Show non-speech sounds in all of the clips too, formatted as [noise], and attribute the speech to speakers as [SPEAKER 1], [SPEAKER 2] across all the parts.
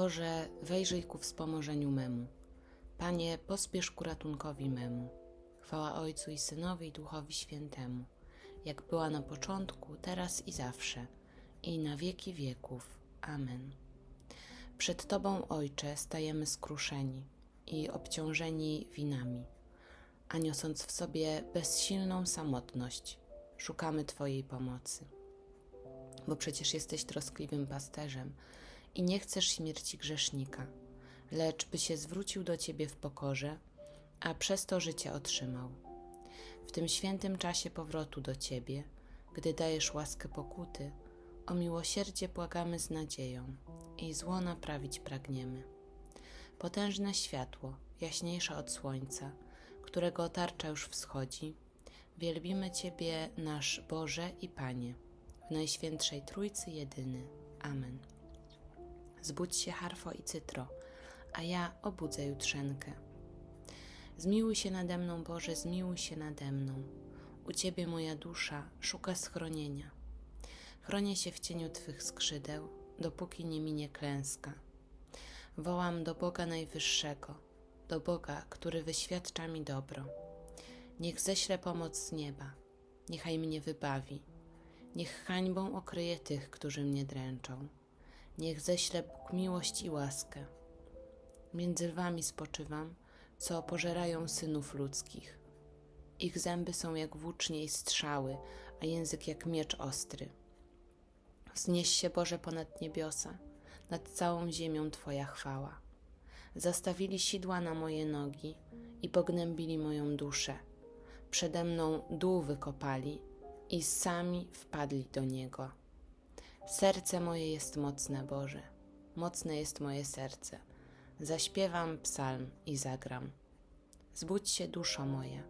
[SPEAKER 1] Boże, wejrzyj ku wspomożeniu memu. Panie, pospiesz ku ratunkowi memu. Chwała Ojcu i Synowi i Duchowi Świętemu, jak była na początku, teraz i zawsze, i na wieki wieków. Amen. Przed Tobą, Ojcze, stajemy skruszeni i obciążeni winami, a niosąc w sobie bezsilną samotność, szukamy Twojej pomocy. Bo przecież jesteś troskliwym pasterzem i nie chcesz śmierci grzesznika, lecz by się zwrócił do Ciebie w pokorze, a przez to życie otrzymał. W tym świętym czasie powrotu do Ciebie, gdy dajesz łaskę pokuty, o miłosierdzie błagamy z nadzieją i zło naprawić pragniemy. Potężne światło, jaśniejsze od słońca, którego tarcza już wschodzi, wielbimy Ciebie, nasz Boże i Panie, w Najświętszej Trójcy jedyny. Amen. Zbudź się harfo i cytro, a ja obudzę jutrzenkę. Zmiłuj się nade mną, Boże, zmiłuj się nade mną. U Ciebie moja dusza szuka schronienia. Chronię się w cieniu Twych skrzydeł, dopóki nie minie klęska. Wołam do Boga Najwyższego, do Boga, który wyświadcza mi dobro. Niech ześle pomoc z nieba, niechaj mnie wybawi. Niech hańbą okryje tych, którzy mnie dręczą. Niech ześle Bóg miłość i łaskę. Między lwami spoczywam, co pożerają synów ludzkich. Ich zęby są jak włócznie i strzały, a język jak miecz ostry. Wznieś się, Boże, ponad niebiosa, nad całą ziemią Twoja chwała. Zastawili sidła na moje nogi i pognębili moją duszę. Przede mną dół wykopali i sami wpadli do niego. Serce moje jest mocne, Boże, mocne jest moje serce. Zaśpiewam psalm i zagram. Zbudź się, duszo moja,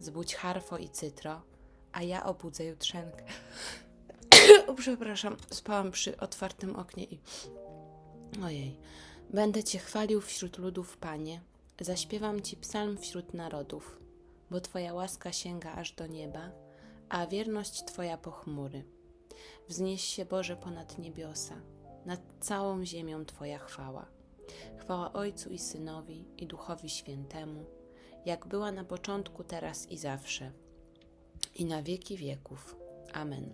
[SPEAKER 1] zbudź harfo i cytro, a ja obudzę jutrzenkę. [coughs] o, przepraszam, spałam przy otwartym oknie i... Ojej. Będę Cię chwalił wśród ludów, Panie. Zaśpiewam Ci psalm wśród narodów, bo Twoja łaska sięga aż do nieba, a wierność Twoja po chmury. Wznieś się, Boże, ponad niebiosa, nad całą ziemią Twoja chwała. Chwała Ojcu i Synowi i Duchowi Świętemu, jak była na początku, teraz i zawsze, i na wieki wieków. Amen.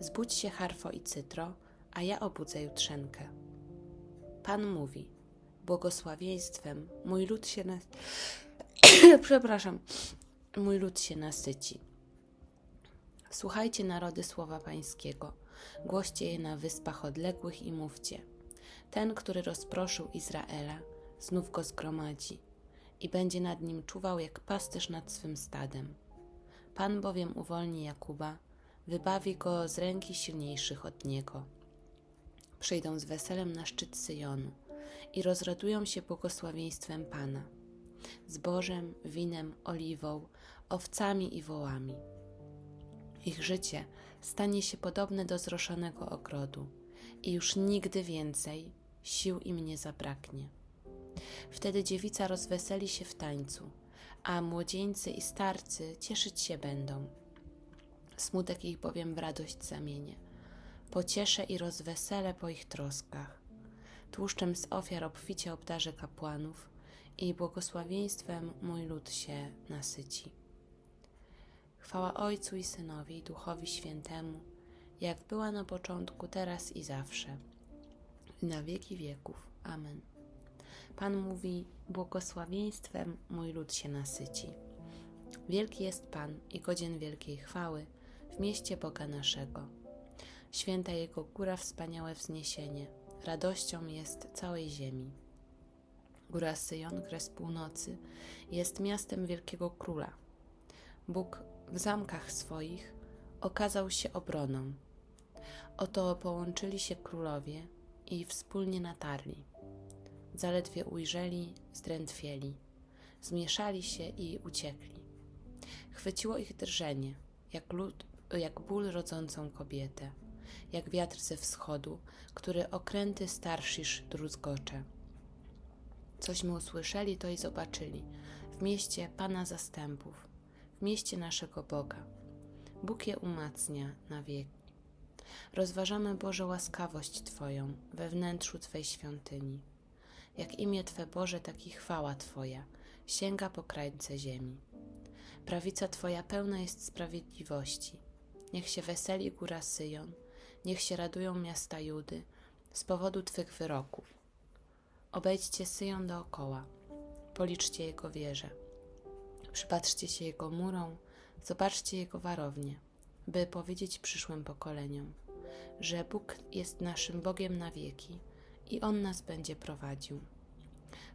[SPEAKER 1] Zbudź się, harfo i cytro, a ja obudzę jutrzenkę. Pan mówi, błogosławieństwem mój lud się. [coughs] Przepraszam, mój lud się nasyci. Słuchajcie narody słowa pańskiego, głoście je na wyspach odległych i mówcie. Ten, który rozproszył Izraela, znów go zgromadzi i będzie nad nim czuwał jak pasterz nad swym stadem. Pan bowiem uwolni Jakuba, wybawi go z ręki silniejszych od niego. Przyjdą z weselem na szczyt Syjonu i rozradują się błogosławieństwem Pana, zbożem, winem, oliwą, owcami i wołami. Ich życie stanie się podobne do zroszonego ogrodu i już nigdy więcej sił im nie zabraknie. Wtedy dziewica rozweseli się w tańcu, a młodzieńcy i starcy cieszyć się będą. Smutek ich bowiem w radość zamienię. Pocieszę i rozweselę po ich troskach. Tłuszczem z ofiar obficie obdarzę kapłanów i błogosławieństwem mój lud się nasyci. Chwała Ojcu i Synowi Duchowi Świętemu, jak była na początku, teraz i zawsze, na wieki wieków. Amen. Pan mówi: Błogosławieństwem mój lud się nasyci. Wielki jest Pan i godzien wielkiej chwały w mieście Boga naszego. Święta Jego góra, wspaniałe wzniesienie, radością jest całej ziemi. Góra Syjon, kres północy, jest miastem wielkiego króla. Bóg w zamkach swoich okazał się obroną. Oto połączyli się królowie i wspólnie natarli. Zaledwie ujrzeli, zdrętwieli, zmieszali się i uciekli. Chwyciło ich drżenie, jak, lud, jak ból rodzącą kobietę, jak wiatr ze wschodu, który okręty starszisz druzgocze. Cośmy usłyszeli, to i zobaczyli w mieście Pana zastępów, w mieście naszego Boga. Bóg je umacnia na wieki. Rozważamy, Boże, łaskawość Twoją we wnętrzu Twej świątyni. Jak imię Twe Boże, tak i chwała Twoja sięga po krańce ziemi. Prawica Twoja pełna jest sprawiedliwości. Niech się weseli góra Syjon, niech się radują miasta Judy z powodu Twych wyroków. Obejdźcie Syjon dookoła, policzcie jego wieże. Przypatrzcie się jego murom, zobaczcie jego warownie, by powiedzieć przyszłym pokoleniom, że Bóg jest naszym Bogiem na wieki i On nas będzie prowadził.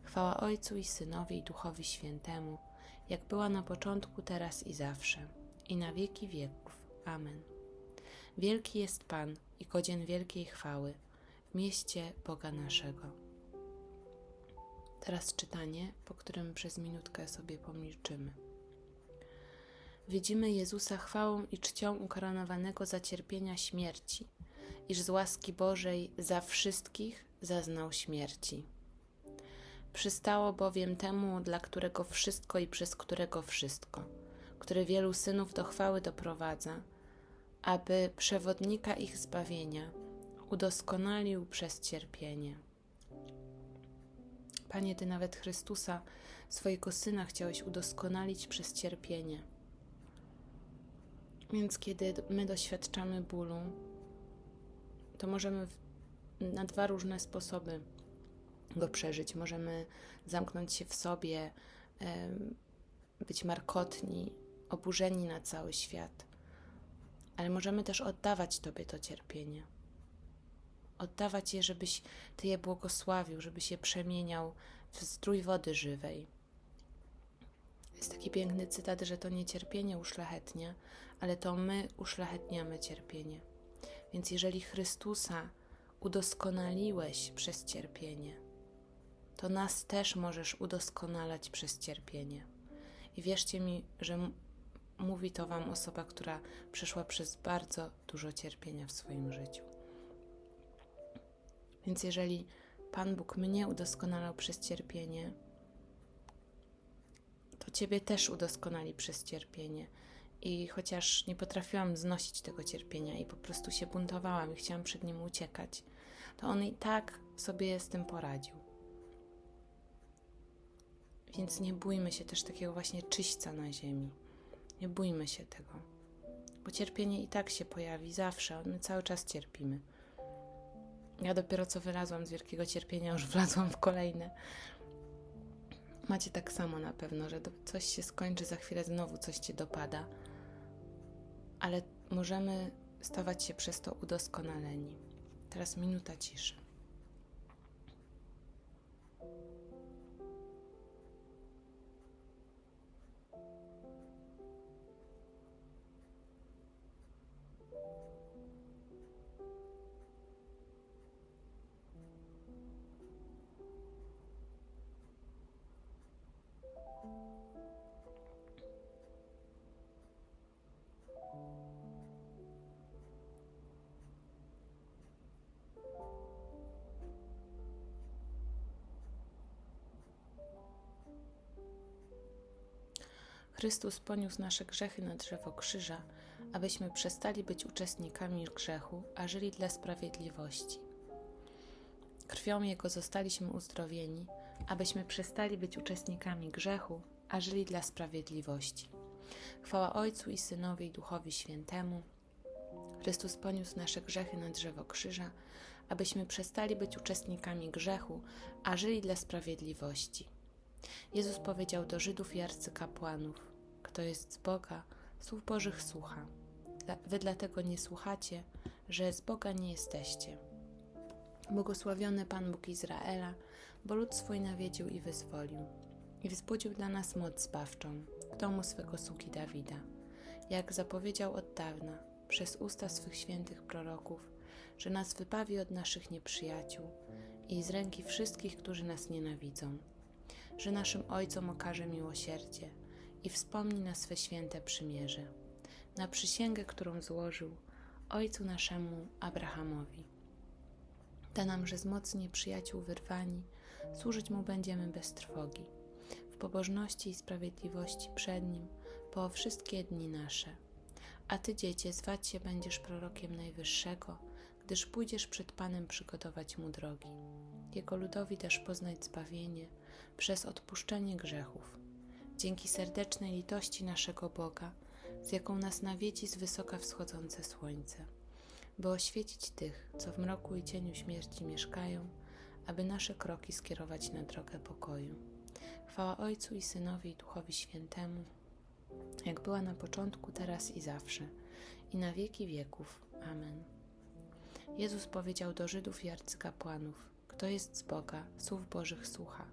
[SPEAKER 1] Chwała Ojcu i Synowi i Duchowi Świętemu, jak była na początku, teraz i zawsze, i na wieki wieków. Amen. Wielki jest Pan i godzien wielkiej chwały w mieście Boga naszego. Teraz czytanie, po którym przez minutkę sobie pomilczymy. Widzimy Jezusa chwałą i czcią ukoronowanego za cierpienia śmierci, iż z łaski Bożej za wszystkich zaznał śmierci. Przystało bowiem temu, dla którego wszystko i przez którego wszystko, który wielu synów do chwały doprowadza, aby przewodnika ich zbawienia udoskonalił przez cierpienie. Panie, Ty nawet Chrystusa, swojego Syna, chciałeś udoskonalić przez cierpienie. Więc kiedy my doświadczamy bólu, to możemy na dwa różne sposoby go przeżyć. Możemy zamknąć się w sobie, być markotni, oburzeni na cały świat, ale możemy też oddawać Tobie to cierpienie. Oddawać je, żebyś Ty je błogosławił, żebyś je przemieniał w strój wody żywej. Jest taki piękny cytat, że to nie cierpienie uszlachetnia, ale to my uszlachetniamy cierpienie. Więc jeżeli Chrystusa udoskonaliłeś przez cierpienie, to nas też możesz udoskonalać przez cierpienie. I wierzcie mi, że mówi to Wam osoba, która przeszła przez bardzo dużo cierpienia w swoim życiu. Więc jeżeli Pan Bóg mnie udoskonalał przez cierpienie, to Ciebie też udoskonali przez cierpienie. I chociaż nie potrafiłam znosić tego cierpienia i po prostu się buntowałam i chciałam przed nim uciekać, to On i tak sobie z tym poradził. Więc nie bójmy się też takiego właśnie czyśćca na ziemi. Nie bójmy się tego, bo cierpienie i tak się pojawi zawsze, my cały czas cierpimy. Ja dopiero co wylazłam z wielkiego cierpienia, już wlazłam w kolejne. Macie tak samo na pewno, że coś się skończy, za chwilę znowu coś cię dopada, ale możemy stawać się przez to udoskonaleni. Teraz minuta ciszy. Chrystus poniósł nasze grzechy na drzewo krzyża, abyśmy przestali być uczestnikami grzechu, a żyli dla sprawiedliwości. Krwią Jego zostaliśmy uzdrowieni, abyśmy przestali być uczestnikami grzechu, a żyli dla sprawiedliwości. Chwała Ojcu i Synowi i Duchowi Świętemu. Chrystus poniósł nasze grzechy na drzewo krzyża, abyśmy przestali być uczestnikami grzechu, a żyli dla sprawiedliwości. Jezus powiedział do Żydów i arcykapłanów: Kto jest z Boga, słów Bożych słucha. Wy dlatego nie słuchacie, że z Boga nie jesteście. Błogosławiony Pan Bóg Izraela, bo lud swój nawiedził i wyzwolił, i wzbudził dla nas moc zbawczą w domu swego sługi Dawida, jak zapowiedział od dawna przez usta swych świętych proroków, że nas wybawi od naszych nieprzyjaciół i z ręki wszystkich, którzy nas nienawidzą że naszym ojcom okaże miłosierdzie i wspomni na swe święte przymierze, na przysięgę, którą złożył ojcu naszemu Abrahamowi. Da nam, że z mocy nieprzyjaciół wyrwani, służyć mu będziemy bez trwogi, w pobożności i sprawiedliwości przed nim po wszystkie dni nasze, A ty, dziecię, zwać się będziesz prorokiem Najwyższego, gdyż pójdziesz przed Panem przygotować mu drogi. Jego ludowi dasz poznać zbawienie przez odpuszczenie grzechów. Dzięki serdecznej litości naszego Boga, z jaką nas nawiedzi z wysoka wschodzące słońce, by oświecić tych, co w mroku i cieniu śmierci mieszkają, aby nasze kroki skierować na drogę pokoju. Chwała Ojcu i Synowi i Duchowi Świętemu, jak była na początku, teraz i zawsze, i na wieki wieków. Amen. Jezus powiedział do Żydów i arcykapłanów: Kto jest z Boga, słów Bożych słucha.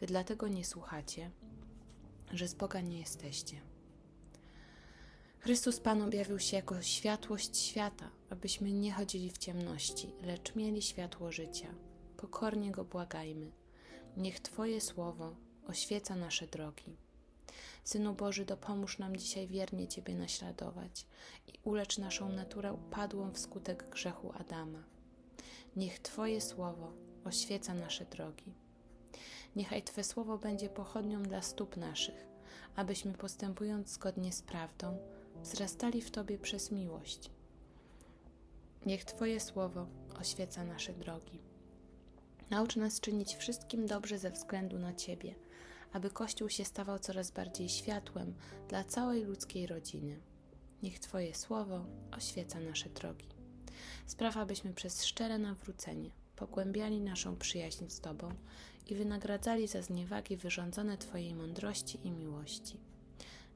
[SPEAKER 1] Wy dlatego nie słuchacie, że z Boga nie jesteście. Chrystus Pan objawił się jako światłość świata, abyśmy nie chodzili w ciemności, lecz mieli światło życia. Pokornie Go błagajmy. Niech Twoje słowo oświeca nasze drogi. Synu Boży, dopomóż nam dzisiaj wiernie Ciebie naśladować i ulecz naszą naturę upadłą wskutek grzechu Adama. Niech Twoje słowo oświeca nasze drogi. Niechaj Twe słowo będzie pochodnią dla stóp naszych, abyśmy postępując zgodnie z prawdą, wzrastali w Tobie przez miłość. Niech Twoje słowo oświeca nasze drogi. Naucz nas czynić wszystkim dobrze ze względu na Ciebie, aby Kościół się stawał coraz bardziej światłem dla całej ludzkiej rodziny. Niech Twoje słowo oświeca nasze drogi. Spraw, abyśmy przez szczere nawrócenie pogłębiali naszą przyjaźń z Tobą i wynagradzali za zniewagi wyrządzone Twojej mądrości i miłości.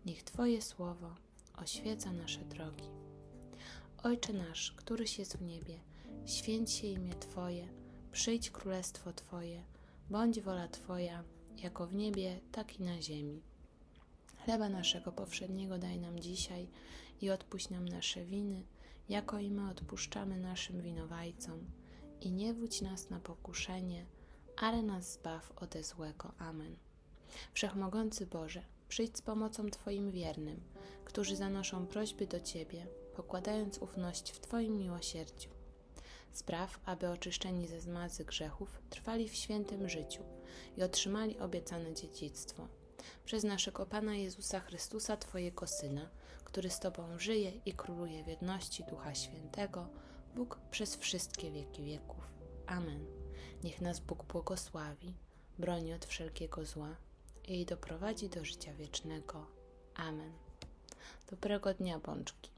[SPEAKER 1] Niech Twoje słowo oświeca nasze drogi. Ojcze nasz, któryś jest w niebie, święć się imię Twoje, przyjdź królestwo Twoje, bądź wola Twoja, jako w niebie, tak i na ziemi. Chleba naszego powszedniego daj nam dzisiaj i odpuść nam nasze winy, jako i my odpuszczamy naszym winowajcom. I nie wódź nas na pokuszenie, ale nas zbaw ode złego. Amen. Wszechmogący Boże, przyjdź z pomocą Twoim wiernym, którzy zanoszą prośby do Ciebie, pokładając ufność w Twoim miłosierdziu. Spraw, aby oczyszczeni ze zmazy grzechów trwali w świętym życiu i otrzymali obiecane dziedzictwo. Przez naszego Pana Jezusa Chrystusa, Twojego Syna, który z Tobą żyje i króluje w jedności Ducha Świętego, Bóg przez wszystkie wieki wieków. Amen. Niech nas Bóg błogosławi, broni od wszelkiego zła i doprowadzi do życia wiecznego. Amen. Dobrego dnia, bączki.